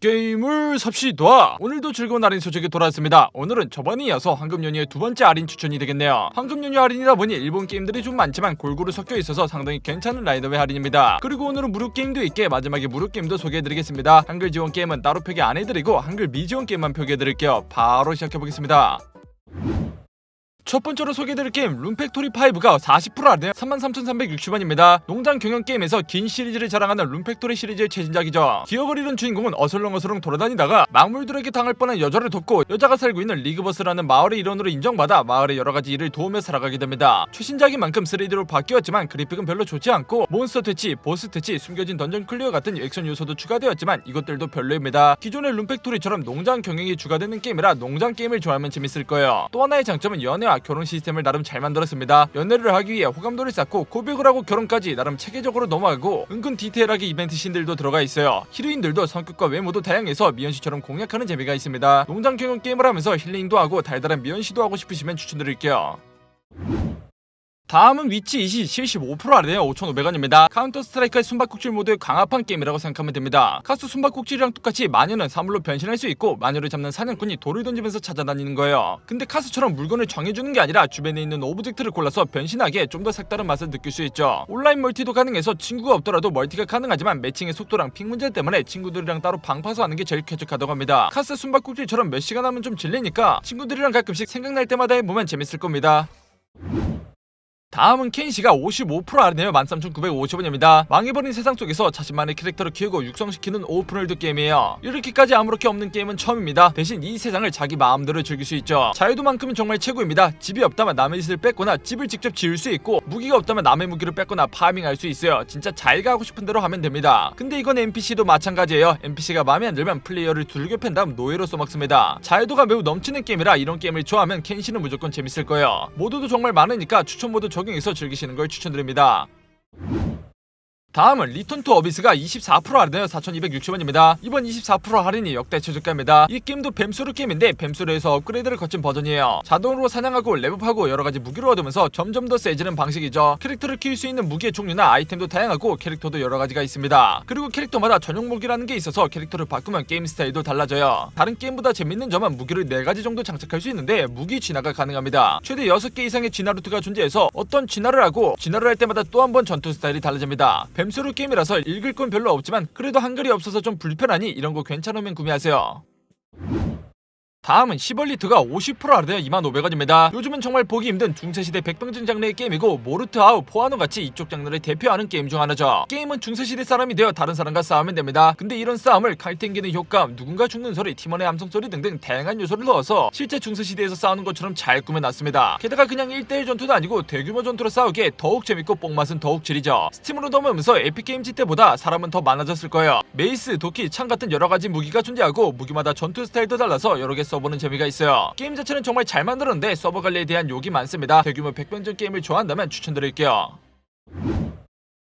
게임을 삽시다. 오늘도 즐거운 할인 소식이 돌아왔습니다. 오늘은 저번에 이어서 황금 연휴의 두 번째 할인 추천이 되겠네요. 황금 연휴 할인이다 보니 일본 게임들이 좀 많지만 골고루 섞여 있어서 상당히 괜찮은 라인업의 할인입니다. 그리고 오늘은 무료 게임도 있게 마지막에 무료 게임도 소개해드리겠습니다. 한글 지원 게임은 따로 표기 안 해드리고 한글 미지원 게임만 표기해드릴게요. 바로 시작해보겠습니다. 첫 번째로 소개해드릴 게임 룸팩토리 5가 40% 할인 33,360원입니다. 농장 경영 게임에서 긴 시리즈를 자랑하는 룸팩토리 시리즈의 최신작이죠. 기억을 잃은 주인공은 어슬렁어슬렁 돌아다니다가 망물들에게 당할 뻔한 여자를 돕고 여자가 살고 있는 리그버스라는 마을의 일원으로 인정받아 마을의 여러 가지 일을 도우며 살아가게 됩니다. 최신작인 만큼 3D로 바뀌었지만 그래픽은 별로 좋지 않고 몬스터 퇴치, 보스 퇴치, 숨겨진 던전 클리어 같은 액션 요소도 추가되었지만 이것들도 별로입니다. 기존의 룸팩토리처럼 농장 경영이 추가되는 게임이라 농장 게임을 좋아하면 재밌을 거예요. 또 하나의 장점은 연애와 결혼 시스템을 나름 잘 만들었습니다. 연애를 하기 위해 호감도를 쌓고 고백을 하고 결혼까지 나름 체계적으로 넘어가고 은근 디테일하게 이벤트 신들도 들어가 있어요. 히로인들도 성격과 외모도 다양해서 미연 씨처럼 공략하는 재미가 있습니다. 농장 경영 게임을 하면서 힐링도 하고 달달한 미연 씨도 하고 싶으시면 추천드릴게요. 다음은 위치 20, 75% 아래요 5,500원입니다. 카운터 스트라이크의 숨바꼭질 모드의 강화판 게임이라고 생각하면 됩니다. 카스 숨바꼭질이랑 똑같이 마녀는 사물로 변신할 수 있고 마녀를 잡는 사냥꾼이 돌을 던지면서 찾아다니는 거예요. 근데 카스처럼 물건을 정해주는 게 아니라 주변에 있는 오브젝트를 골라서 변신하기에 좀더 색다른 맛을 느낄 수 있죠. 온라인 멀티도 가능해서 친구가 없더라도 멀티가 가능하지만 매칭의 속도랑 핑 문제 때문에 친구들이랑 따로 방 파서 하는 게 제일 쾌적하다고 합니다. 카스 숨바꼭질처럼 몇 시간 하면 좀 질리니까 친구들이랑 가끔씩 생각날 때마다 해보면 재밌을 겁니다. 다음은 켄시가 55% 아래네요 13,950원입니다. 망해버린 세상 속에서 자신만의 캐릭터를 키우고 육성시키는 오픈월드 게임이에요. 이렇게까지 아무렇게 없는 게임은 처음입니다. 대신 이 세상을 자기 마음대로 즐길 수 있죠. 자유도만큼은 정말 최고입니다. 집이 없다면 남의 집을 뺏거나 집을 직접 지을 수 있고 무기가 없다면 남의 무기를 뺏거나 파밍할 수 있어요. 진짜 자기가 하고 싶은 대로 하면 됩니다. 근데 이건 NPC도 마찬가지예요. NPC가 마음에 안 들면 플레이어를 팬 다음 노예로 써먹습니다. 자유도가 매우 넘치는 게임이라 이런 게임을 좋아하면 켄시는 무조건 재밌을 거예요. 모드도 정말 많으니까 추천 모드 적용해서 즐기시는 걸 추천드립니다. 다음은 리턴 투 어비스가 24% 할인하여 4,260원입니다. 이번 24% 할인이 역대 최저가입니다. 이 게임도 뱀수르 게임인데 뱀수르에서 업그레이드를 거친 버전이에요. 자동으로 사냥하고 레벨업하고 여러가지 무기를 얻으면서 점점 더 세지는 방식이죠. 캐릭터를 키울 수 있는 무기의 종류나 아이템도 다양하고 캐릭터도 여러가지가 있습니다. 그리고 캐릭터마다 전용 무기라는 게 있어서 캐릭터를 바꾸면 게임 스타일도 달라져요. 다른 게임보다 재밌는 점은 무기를 4가지 정도 장착할 수 있는데 무기 진화가 가능합니다. 최대 6개 이상의 진화 루트가 존재해서 어떤 진화를 하고 진화를 할 때마다 또 한 번 전투 스타일이 달라집니다. 뱀수르 게임이라서 읽을 건 별로 없지만 그래도 한글이 없어서 좀 불편하니 이런 거 괜찮으면 구매하세요. 다음은 10월리트가 50% 할인하여 25,500원입니다. 요즘은 정말 보기 힘든 중세시대 백병전 장르의 게임이고 모르트하우, 포아노 같이 이쪽 장르를 대표하는 게임 중 하나죠. 게임은 중세시대 사람이 되어 다른 사람과 싸우면 됩니다. 근데 이런 싸움을 칼 땡기는 효과음, 누군가 죽는 소리, 팀원의 함성 소리 등등 다양한 요소를 넣어서 실제 중세시대에서 싸우는 것처럼 잘 꾸며놨습니다. 게다가 그냥 1대1 전투도 아니고 대규모 전투로 싸우기에 더욱 재밌고 뽕맛은 더욱 지리죠. 스팀으로 넘으면서 에픽게임즈 때보다 사람은 더 많아졌을 거예요. 메이스, 도끼, 창 같은 여러가지 무기가 존재하고 무기마다 전투 스타일도 달라서 여러 개 써 보는 재미가 있어요. 게임 자체는 정말 잘 만들었는데 서버 관리에 대한 욕이 많습니다. 대규모 백병전 게임을 좋아한다면 추천드릴게요.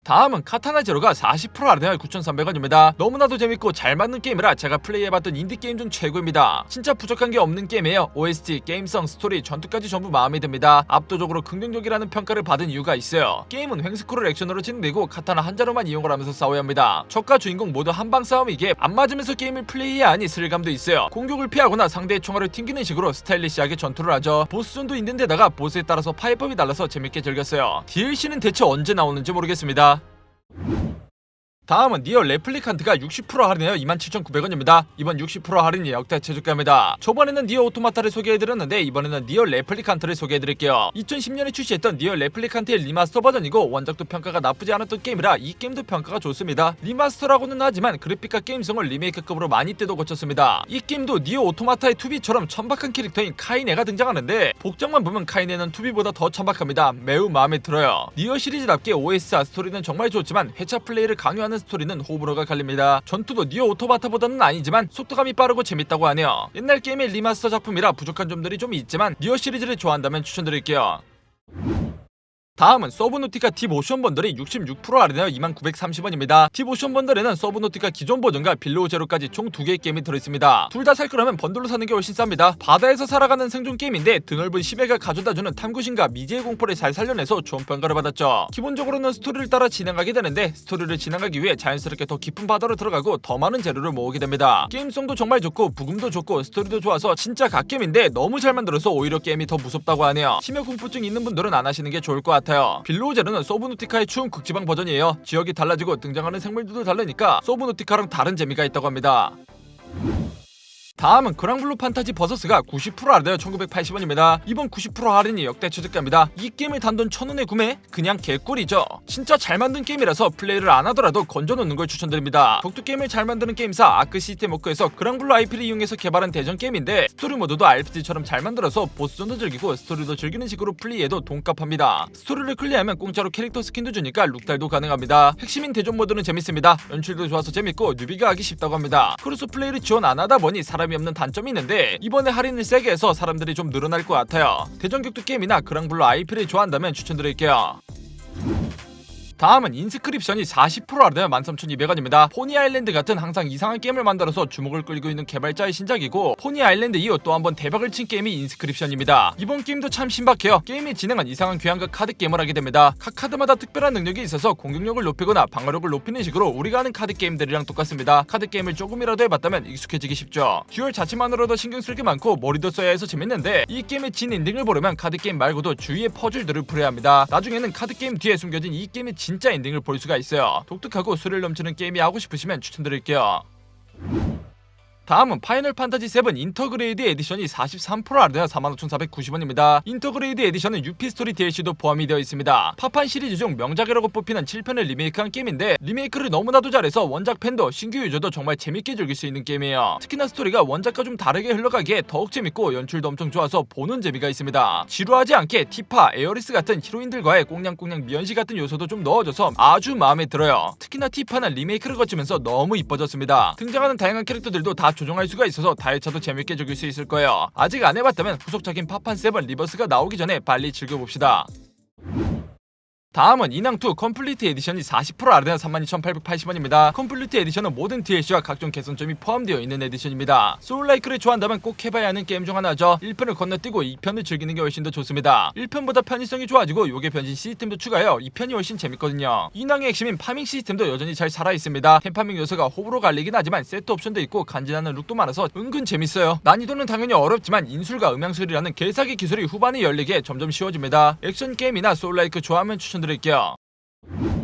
다음은 카타나 제로가 40% 할인하여 9,300원입니다. 너무나도 재밌고 잘 맞는 게임이라 제가 플레이해봤던 인디게임 중 최고입니다. 진짜 부족한 게 없는 게임이에요. OST, 게임성, 스토리, 전투까지 전부 마음에 듭니다. 압도적으로 긍정적이라는 평가를 받은 이유가 있어요. 게임은 횡스크롤 액션으로 진행되고 카타나 한자로만 이용을 하면서 싸워야 합니다. 적과 주인공 모두 한방 싸움이기에 안 맞으면서 게임을 플레이해야 하니 스릴감도 있어요. 공격을 피하거나 상대의 총알을 튕기는 식으로 스타일리시하게 전투를 하죠. 보스전도 있는데다가 보스에 따라서 파이법이 달라서 재밌게 즐겼어요. DLC는 대체 언제 나오는지 모르겠습니다. you 다음은 니어 레플리칸트가 60% 할인하여 27,900원입니다. 이번 60% 할인이 역대 최저가입니다. 저번에는 니어 오토마타를 소개해드렸는데 이번에는 니어 레플리칸트를 소개해드릴게요. 2010년에 출시했던 니어 레플리칸트의 리마스터 버전이고 원작도 평가가 나쁘지 않았던 게임이라 이 게임도 평가가 좋습니다. 리마스터라고는 하지만 그래픽과 게임성을 리메이크급으로 많이 때도 고쳤습니다. 이 게임도 니어 오토마타의 투비처럼 천박한 캐릭터인 카이네가 등장하는데 복장만 보면 카이네는 투비보다 더 천박합니다. 매우 마음에 들어요. 니어 시리즈답게 OS와 스토리는 정말 좋지만 회차 플레이를 강요하는 스토리는 호불호가 갈립니다. 전투도 니어 오토마타보다는 아니지만 속도감이 빠르고 재밌다고 하네요. 옛날 게임의 리마스터 작품이라 부족한 점들이 좀 있지만 니어 시리즈를 좋아한다면 추천드릴게요. 다음은 서브노티카 딥오션 번들이 66% 할인하여 2930원입니다. 딥오션 번들에는 서브노티카 기존 버전과 빌로우 제로까지 총 2개의 게임이 들어있습니다. 둘 다 살 거라면 번들로 사는 게 훨씬 쌉니다. 바다에서 살아가는 생존 게임인데 드넓은 시베가 가져다주는 탐구심과 미지의 공포를 잘 살려내서 좋은 평가를 받았죠. 기본적으로는 스토리를 따라 진행하게 되는데 스토리를 진행하기 위해 자연스럽게 더 깊은 바다로 들어가고 더 많은 재료를 모으게 됩니다. 게임성도 정말 좋고 부금도 좋고 스토리도 좋아서 진짜 갓게임인데 너무 잘 만들어서 오히려 게임이 더 무섭다고 하네요. 심해 공포증 있는 분들은 안 하시는 게 좋을 것 같아요. 빌로우 제로는 서브노티카의 추운 극지방 버전이에요. 지역이 달라지고 등장하는 생물들도 다르니까 서브노티카랑 다른 재미가 있다고 합니다. 다음은 그랑블루 판타지 버서스가 90% 할인되어 1980원입니다. 이번 90% 할인이 역대 최저가입니다. 이 게임을 단돈 1000원에 구매? 그냥 개꿀이죠. 진짜 잘 만든 게임이라서 플레이를 안 하더라도 건져놓는 걸 추천드립니다. 독특 게임을 잘 만드는 게임사 아크 시스템 워크에서 그랑블루 IP를 이용해서 개발한 대전 게임인데 스토리 모드도 RPG처럼 잘 만들어서 보스전도 즐기고 스토리도 즐기는 식으로 플레이해도 돈값합니다. 스토리를 클리어하면 공짜로 캐릭터 스킨도 주니까 룩달도 가능합니다. 핵심인 대전 모드는 재밌습니다. 연출도 좋아서 재밌고 뉴비가 하기 쉽다고 합니다. 크로스 플레이를 지원 안 하다 보니 사람 이 없는 단점이 있는데 이번에 할인을 세게 해서 사람들이 좀 늘어날 것 같아요. 대전 격투 게임이나 그랑블루 IP를 좋아한다면 추천드릴게요. 다음은 인스크립션이 40% 할인되어 13,200원입니다. 포니 아일랜드 같은 항상 이상한 게임을 만들어서 주목을 끌고 있는 개발자의 신작이고 포니 아일랜드 이후 또 한 번 대박을 친 게임이 인스크립션입니다. 이번 게임도 참 신박해요. 게임의 진행은 이상한 귀환과 카드 게임을 하게 됩니다. 각 카드마다 특별한 능력이 있어서 공격력을 높이거나 방어력을 높이는 식으로 우리가 하는 카드 게임들이랑 똑같습니다. 카드 게임을 조금이라도 해봤다면 익숙해지기 쉽죠. 듀얼 자체만으로도 신경 쓸 게 많고 머리도 써야 해서 재밌는데 이 게임의 진 엔딩을 보려면 카드 게임 말고도 주위의 퍼즐들을 풀어야 합니다. 나중에는 카드 게임 뒤에 숨겨진 이 게임의 진짜 엔딩을 볼 수가 있어요. 독특하고 스릴 넘치는 게임이 하고 싶으시면 추천드릴게요. 다음은 파이널 판타지 7 인터그레이드 에디션이 43% 할인되어 45,490원입니다. 인터그레이드 에디션은 유피 스토리 DLC도 포함이 되어 있습니다. 파판 시리즈 중 명작이라고 뽑히는 7편을 리메이크한 게임인데 리메이크를 너무나도 잘해서 원작 팬도 신규 유저도 정말 재밌게 즐길 수 있는 게임이에요. 특히나 스토리가 원작과 좀 다르게 흘러가기에 더욱 재밌고 연출도 엄청 좋아서 보는 재미가 있습니다. 지루하지 않게 티파, 에어리스 같은 히로인들과의 꽁냥꽁냥 미연시 같은 요소도 좀 넣어줘서 아주 마음에 들어요. 특히나 티파는 리메이크를 거치면서 너무 이뻐졌습니다. 등장하는 다양한 캐릭터들도 다 조정할 수가 있어서 다이차도 재밌게 즐길 수 있을 거예요. 아직 안 해봤다면 후속작인 파판 7 리버스가 나오기 전에 빨리 즐겨봅시다. 다음은 인왕2 컴플리트 에디션이 40% 할인해 32,880원입니다. 컴플리트 에디션은 모든 DLC와 각종 개선점이 포함되어 있는 에디션입니다. 소울라이크를 좋아한다면 꼭 해봐야 하는 게임 중 하나죠. 1편을 건너뛰고 2편을 즐기는 게 훨씬 더 좋습니다. 1편보다 편의성이 좋아지고 요게 변신 시스템도 추가해요. 2편이 훨씬 재밌거든요. 인왕의 핵심인 파밍 시스템도 여전히 잘 살아있습니다. 템파밍 요소가 호불호 갈리긴 하지만 세트 옵션도 있고 간지나는 룩도 많아서 은근 재밌어요. 난이도는 당연히 어렵지만 인술과 음향술이라는 개사기 기술이 후반에 열리게 점점 쉬워집니다. 액션 게임이나 소울라이크 좋아하면 추천 드립니다. 드릴게요.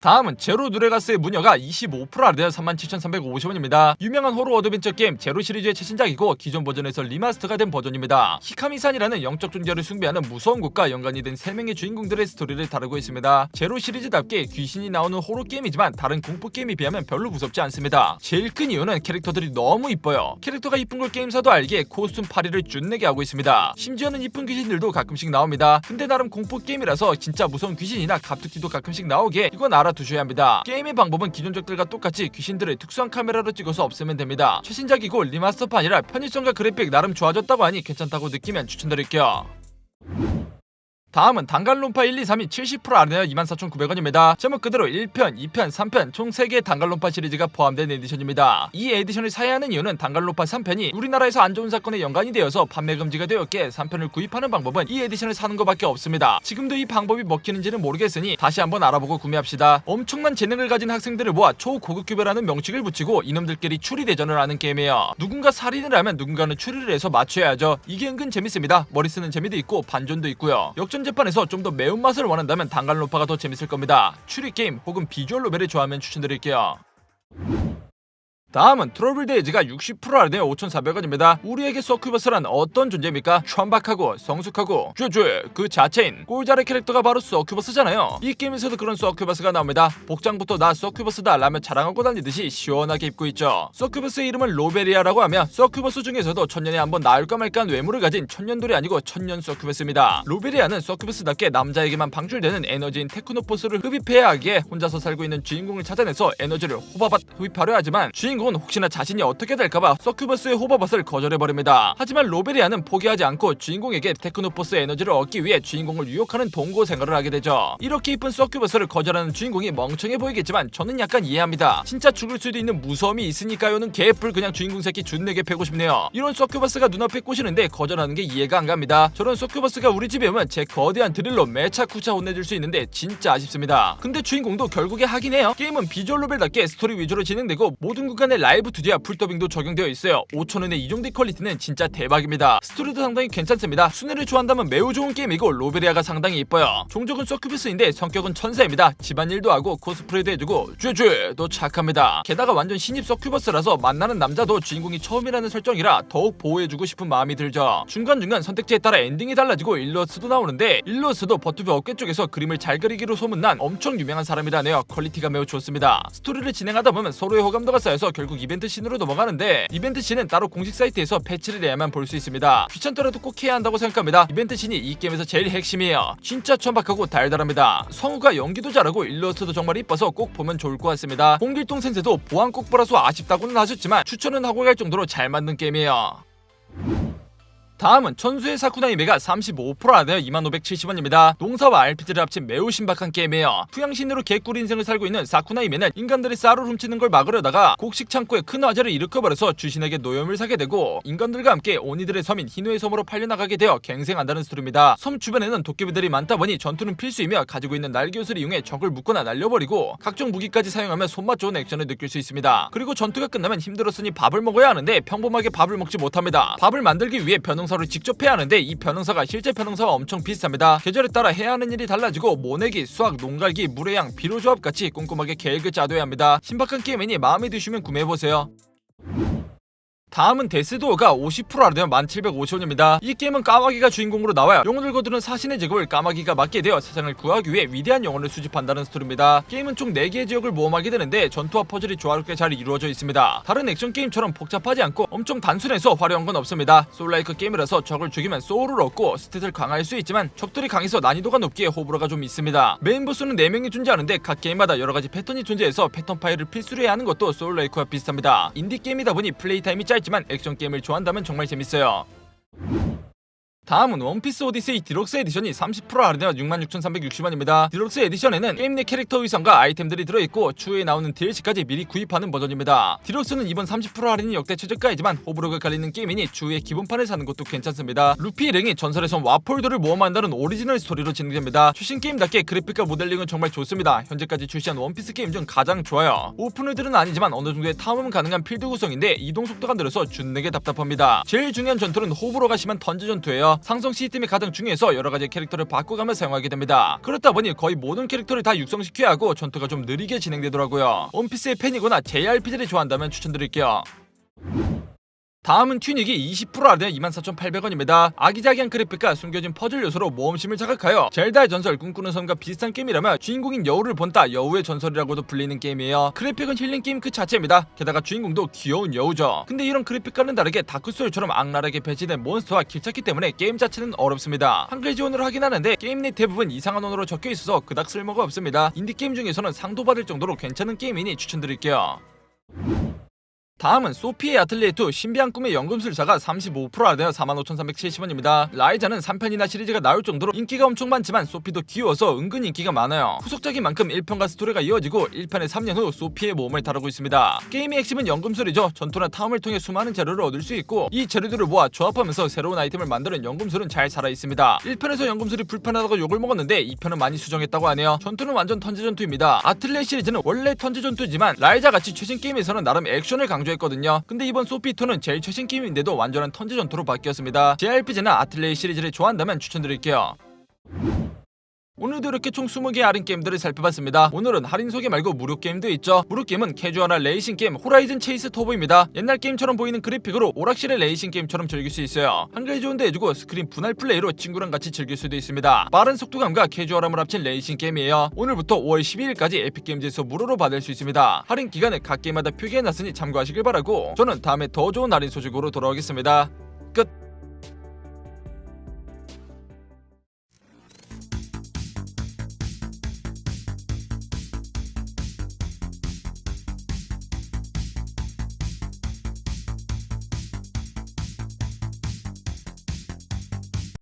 다음은 제로 누레가스의 무녀가 25% 할인되어 37,350원입니다. 유명한 호러 어드벤처 게임 제로 시리즈의 최신작이고 기존 버전에서 리마스터가 된 버전입니다. 히카미산이라는 영적 존재를 숭배하는 무서운 곳과 연관이 된 3명의 주인공들의 스토리를 다루고 있습니다. 제로 시리즈답게 귀신이 나오는 호러 게임이지만 다른 공포 게임에 비하면 별로 무섭지 않습니다. 제일 큰 이유는 캐릭터들이 너무 이뻐요. 캐릭터가 이쁜 걸 게임사도 알기에 코스튬 파리를 준내게 하고 있습니다. 심지어는 이쁜 귀신들도 가끔씩 나옵니다. 근데 나름 공포 게임이라서 진짜 무서운 귀신이나 갑툭튀도 가끔씩 나오게 이건 알아 두셔야 합니다. 게임의 방법은 기존작들과 똑같이 귀신들을 특수한 카메라로 찍어서 없애면 됩니다. 최신작이고 리마스터판이라 편의성과 그래픽 나름 좋아졌다고 하니 괜찮다고 느끼면 추천드릴게요. 다음은 단갈론파 1, 2, 3이 70% 할인하여 24,900원입니다. 제목 그대로 1편, 2편, 3편 총 3개의 단갈론파 시리즈가 포함된 에디션입니다. 이 에디션을 사야 하는 이유는 단갈론파 3편이 우리나라에서 안 좋은 사건에 연관이 되어서 판매 금지가 되었기에 3편을 구입하는 방법은 이 에디션을 사는 것밖에 없습니다. 지금도 이 방법이 먹히는지는 모르겠으니 다시 한번 알아보고 구매합시다. 엄청난 재능을 가진 학생들을 모아 초고급급여라는 명칭을 붙이고 이놈들끼리 추리 대전을 하는 게임이에요. 누군가 살인을 하면 누군가는 추리를 해서 맞춰야죠. 이게 은근 재밌습니다. 머리 쓰는 재미도 있고 반전도 있고요. 역전 재판에서 좀 더 매운맛을 원한다면 단갈로파가 더 재밌을 겁니다. 추리 게임 혹은 비주얼 노벨을 좋아하면 추천드릴게요. 다음은 트러블 데이즈가 60% 할인해 5,400원입니다. 우리에게 서큐버스란 어떤 존재입니까? 천박하고 성숙하고 쥐쥐 그 자체인 꼴자의 캐릭터가 바로 서큐버스잖아요. 이 게임에서도 그런 서큐버스가 나옵니다. 복장부터 나 서큐버스다 라며 자랑하고 다니듯이 시원하게 입고 있죠. 서큐버스의 이름은 로베리아라고 하며 서큐버스 중에서도 천년에 한번 나올까 말까 한 외모를 가진 천년돌이 아니고 천년 서큐버스입니다. 로베리아는 서큐버스답게 남자에게만 방출되는 에너지인 테크노포스를 흡입해야 하기에 혼자서 살고 있는 주인공을 찾아내서 에너지를 호바밭 흡입하려 하지만 주인공 주인공은 혹시나 자신이 어떻게 될까봐 서큐버스의 호버벗을 거절해버립니다. 하지만 로베리아는 포기하지 않고 주인공에게 테크노포스 에너지를 얻기 위해 주인공을 유혹하는 동거 생활을 하게 되죠. 이렇게 이쁜 서큐버스를 거절하는 주인공이 멍청해 보이겠지만 저는 약간 이해합니다. 진짜 죽을 수도 있는 무서움이 있으니까요는 개뿔 그냥 주인공 새끼 준내게 패고 싶네요. 이런 서큐버스가 눈앞에 꼬시는데 거절하는 게 이해가 안 갑니다. 저런 서큐버스가 우리 집에 오면 제 거대한 드릴로 매차쿠차 혼내줄 수 있는데 진짜 아쉽습니다. 근데 주인공도 결국에 하긴 해요. 게임은 비주얼 노벨답게 스토리 위주로 진행되고 모든 구간 에 라이브 2D와 풀더빙도 적용되어 있어요. 5천원의 이 정도의 퀄리티는 진짜 대박입니다. 스토리도 상당히 괜찮습니다. 순위를 좋아한다면 매우 좋은 게임이고 로베리아가 상당히 이뻐요. 종족은 서큐비스인데 성격은 천사입니다. 집안일도 하고 코스프레도 해주고 쥐쥐도 착합니다. 게다가 완전 신입 서큐버스라서 만나는 남자도 주인공이 처음이라는 설정이라 더욱 보호해주고 싶은 마음이 들죠. 중간중간 선택지에 따라 엔딩이 달라지고 일러스도 나오는데 일러스도 버투비 어깨 쪽에서 그림을 잘 그리기로 소문난 엄청 유명한 사람이라네요. 퀄리티가 매우 좋습니다. 스토리를 진행하다 보면 서로의 호감도가 쌓여서 결국 이벤트 씬으로 넘어가는데 이벤트 씬은 따로 공식 사이트에서 패치를 해야만 볼 수 있습니다. 귀찮더라도 꼭 해야 한다고 생각합니다. 이벤트 씬이 이 게임에서 제일 핵심이에요. 진짜 천박하고 달달합니다. 성우가 연기도 잘하고 일러스트도 정말 이뻐서 꼭 보면 좋을 것 같습니다. 홍길동 센세도 보안 꼭 보라서 아쉽다고는 하셨지만 추천은 하고 갈 정도로 잘 만든 게임이에요. 다음은 천수의 사쿠나이 메가 35%라며 2570원입니다. 농사와 RPG를 합친 매우 신박한 게임이에요. 투양신으로 개꿀 인생을 살고 있는 사쿠나이 메는 인간들이 쌀을 훔치는 걸 막으려다가 곡식 창고에 큰 화재를 일으켜버려서 주신에게 노염을 사게 되고 인간들과 함께 오니들의 섬인 히노의 섬으로 팔려나가게 되어 갱생한다는 스토리입니다. 섬 주변에는 도깨비들이 많다 보니 전투는 필수이며 가지고 있는 날개옷을 이용해 적을 묶거나 날려버리고 각종 무기까지 사용하며 손맛 좋은 액션을 느낄 수 있습니다. 그리고 전투가 끝나면 힘들었으니 밥을 먹어야 하는데 평범하게 밥을 먹지 못합니다. 밥을 만들기 위해 변형 사를 직접 해야 하는데 이 변형사가 실제 변형사와 엄청 비슷합니다. 계절에 따라 해야 하는 일이 달라지고 모내기, 수학, 농갈기, 물의 양, 비료 조합 같이 꼼꼼하게 계획을 짜둬야 합니다. 신박한 게임이니 마음에 드시면 구매해보세요. 다음은 데스도어가 50%라며 1750원입니다. 이 게임은 까마귀가 주인공으로 나와요. 영혼을 거두는 사신의 직업을 까마귀가 맡게 되어 세상을 구하기 위해 위대한 영혼을 수집한다는 스토리입니다. 게임은 총 4개의 지역을 모험하게 되는데 전투와 퍼즐이 조화롭게 잘 이루어져 있습니다. 다른 액션 게임처럼 복잡하지 않고 엄청 단순해서 화려한 건 없습니다. 소울라이크 게임이라서 적을 죽이면 소울을 얻고 스탯을 강화할 수 있지만 적들이 강해서 난이도가 높기에 호불호가 좀 있습니다. 메인 보스는 4명이 존재하는데 각 게임마다 여러가지 패턴이 존재해서 패턴 파일을 필수로 해야 하는 것도 소울라이크와 비슷합니다. 인디 게임이다 보니 플레이 타임이 짧 지만 액션 게임을 좋아한다면 정말 재밌어요. 다음은 원피스 오디세이 디럭스 에디션이 30% 할인되어 66,360원입니다. 디럭스 에디션에는 게임 내 캐릭터 의상과 아이템들이 들어있고 추후에 나오는 DLC까지 미리 구입하는 버전입니다. 디럭스는 이번 30% 할인이 역대 최저가이지만 호불호가 갈리는 게임이니 추후에 기본판을 사는 것도 괜찮습니다. 루피 전설의 섬 와폴드를 모험한다는 오리지널 스토리로 진행됩니다. 최신 게임답게 그래픽과 모델링은 정말 좋습니다. 현재까지 출시한 원피스 게임 중 가장 좋아요. 오픈월드는 아니지만 어느 정도의 탐험은 가능한 필드 구성인데 이동 속도가 느려서 준내게 답답합니다. 제일 중요한 전투는 호불호가 심한 던지 전투예요. 상성 시스템이 가장 중요해서 여러 가지 캐릭터를 바꿔가며 사용하게 됩니다. 그렇다 보니 거의 모든 캐릭터를 다 육성시켜야 하고 전투가 좀 느리게 진행되더라고요. 원피스의 팬이거나 JRPG를 좋아한다면 추천드릴게요. 다음은 튜닉이 20% 할인해 24,800원입니다. 아기자기한 그래픽과 숨겨진 퍼즐 요소로 모험심을 자극하여 젤다의 전설 꿈꾸는 섬과 비슷한 게임이라며 주인공인 여우를 본따 여우의 전설이라고도 불리는 게임이에요. 그래픽은 힐링 게임 그 자체입니다. 게다가 주인공도 귀여운 여우죠. 근데 이런 그래픽과는 다르게 다크소울처럼 악랄하게 배치된 몬스터와 길찾기 때문에 게임 자체는 어렵습니다. 한글 지원으로 하긴 하는데 게임 내 대부분 이상한 언어로 적혀 있어서 그닥 쓸모가 없습니다. 인디 게임 중에서는 상도 받을 정도로 괜찮은 게임이니 추천드릴게요. 다음은 소피의 아틀리에2 신비한 꿈의 연금술사가 35% 할인되어 45,370원입니다. 라이자는 3편이나 시리즈가 나올 정도로 인기가 엄청 많지만 소피도 귀여워서 은근 인기가 많아요. 후속작인 만큼 1편과 스토리가 이어지고 1편의 3년 후 소피의 몸을 다루고 있습니다. 게임의 핵심은 연금술이죠. 전투나 탐험을 통해 수많은 재료를 얻을 수 있고 이 재료들을 모아 조합하면서 새로운 아이템을 만드는 연금술은 잘 살아있습니다. 1편에서 연금술이 불편하다고 욕을 먹었는데 2편은 많이 수정했다고 하네요. 전투는 완전 턴제 전투입니다. 아틀레 시리즈는 원래 턴제 전투지만 라이자 같이 최신 게임에서는 나름 액션을 강조 했거든요. 근데 이번 소피2는 제일 최신 게임인데도 완전한 턴제 전투로 바뀌었습니다. JRPG나 아틀레이 시리즈를 좋아한다면 추천드릴게요. 오늘도 이렇게 총 20개의 할인 게임들을 살펴봤습니다. 오늘은 할인 소개 말고 무료 게임도 있죠. 무료 게임은 캐주얼한 레이싱 게임 호라이즌 체이스 터보입니다. 옛날 게임처럼 보이는 그래픽으로 오락실의 레이싱 게임처럼 즐길 수 있어요. 한글 좋은데 해주고 스크린 분할 플레이로 친구랑 같이 즐길 수도 있습니다. 빠른 속도감과 캐주얼함을 합친 레이싱 게임이에요. 오늘부터 5월 12일까지 에픽게임즈에서 무료로 받을 수 있습니다. 할인 기간을 각 게임마다 표기해놨으니 참고하시길 바라고 저는 다음에 더 좋은 할인 소식으로 돌아오겠습니다. 끝.